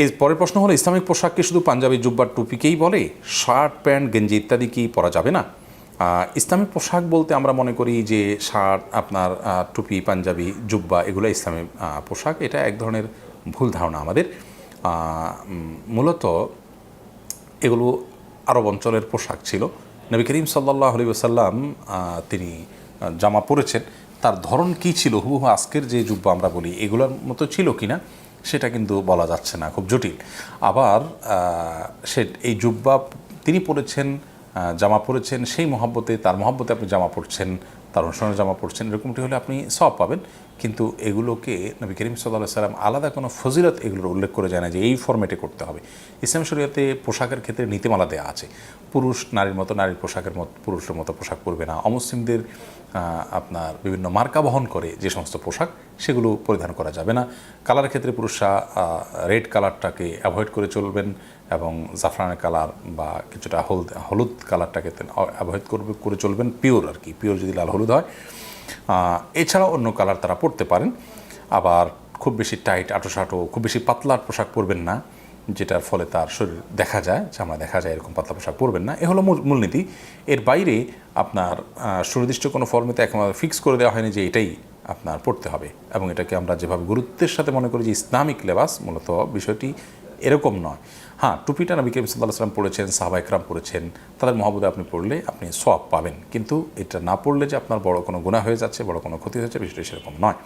এই পরের প্রশ্ন হলো, ইসলামিক পোশাককে শুধু পাঞ্জাবি জুব্বার টুপিকেই বলে? শার্ট, প্যান্ট, গেঞ্জি ইত্যাদি কি পরা যাবে না? ইসলামিক পোশাক বলতে আমরা মনে করি যে শার্ট, আপনার টুপি, পাঞ্জাবি, জুব্বা এগুলো ইসলামিক পোশাক। এটা এক ধরনের ভুল ধারণা আমাদের। মূলত এগুলো আরব অঞ্চলের পোশাক ছিল। নবী করিম সাল্লাহ আলী সাল্লাম তিনি জামা পরেছেন। তার ধরন কি ছিল? হুবহু আজকের যে জুব্বা আমরা বলি, এগুলোর মতো ছিল কিনা? সেটা কিন্তু বলা যাচ্ছে না, খুব জটিল। আবার সে, এই জুব্বা তিনি পড়েছেন জামা পড়েছেন সেই মহাব্বতে, তার মহাব্বতে আপনি জামা পড়ছেন তার অনুষ্ঠানের জামা পড়ছেন এরকমটি হলে আপনি সব পাবেন। কিন্তু এগুলোকে নবী করিম সাল্লাহ সাল্লাম আলাদা কোনো ফজিলত এগুলোর উল্লেখ করে জানায় যে এই ফরম্যাটে করতে হবে। ইসলাম শরীয়তে পোশাকের ক্ষেত্রে নীতিমালা দেওয়া আছে। পুরুষ নারীর মতো নারীর পোশাকের মতো, পুরুষের মতো পোশাক পরবে না। অমুসলিমদের আপনার বিভিন্ন মার্কা বহন করে যে সমস্ত পোশাক, সেগুলো পরিধান করা যাবে না। কালারের ক্ষেত্রে পুরুষরা রেড কালারটাকে অ্যাভয়েড করে চলবেন এবং জাফরানের কালার বা কিছুটা হলুদ হলুদ কালারটাকে অ্যাভয়েড করবে, করে চলবেন পিওর আর কি। পিওর যদি লাল হলুদ হয় এছাড়া অন্য কালার তারা পরতে পারেন। আবার খুব বেশি টাইট আটো খুব বেশি পাতলার পোশাক পরবেন না, যেটার ফলে তার শরীর দেখা যায়, চামড়া দেখা যায়, এরকম পাতলা পোশাক পরবেন না। এ হলো মূল- মূলনীতি। এর বাইরে আপনার সুনির্দিষ্ট কোনো ফর্মেতে এখন ফিক্স করে দেওয়া হয়নি যে এটাই আপনার পড়তে হবে। এবং এটাকে আমরা যেভাবে গুরুত্বের সাথে মনে করি যে ইসলামিক লেবাস মূলত বিষয়টি এরকম নয়। হ্যাঁ টুপিটা নবী করিম সাল্লাহ সাল্লাম পড়েছেন, সাহাবা একরাম পড়েছেন। তাদের মহাবুদে আপনি পড়লে আপনি সব পাবেন। কিন্তু এটা না পড়লে যে আপনার বড় কোনো গুণা হয়ে যাচ্ছে, বড় কোনো ক্ষতি হয়েছে বিষয়টা সেরকম নয়।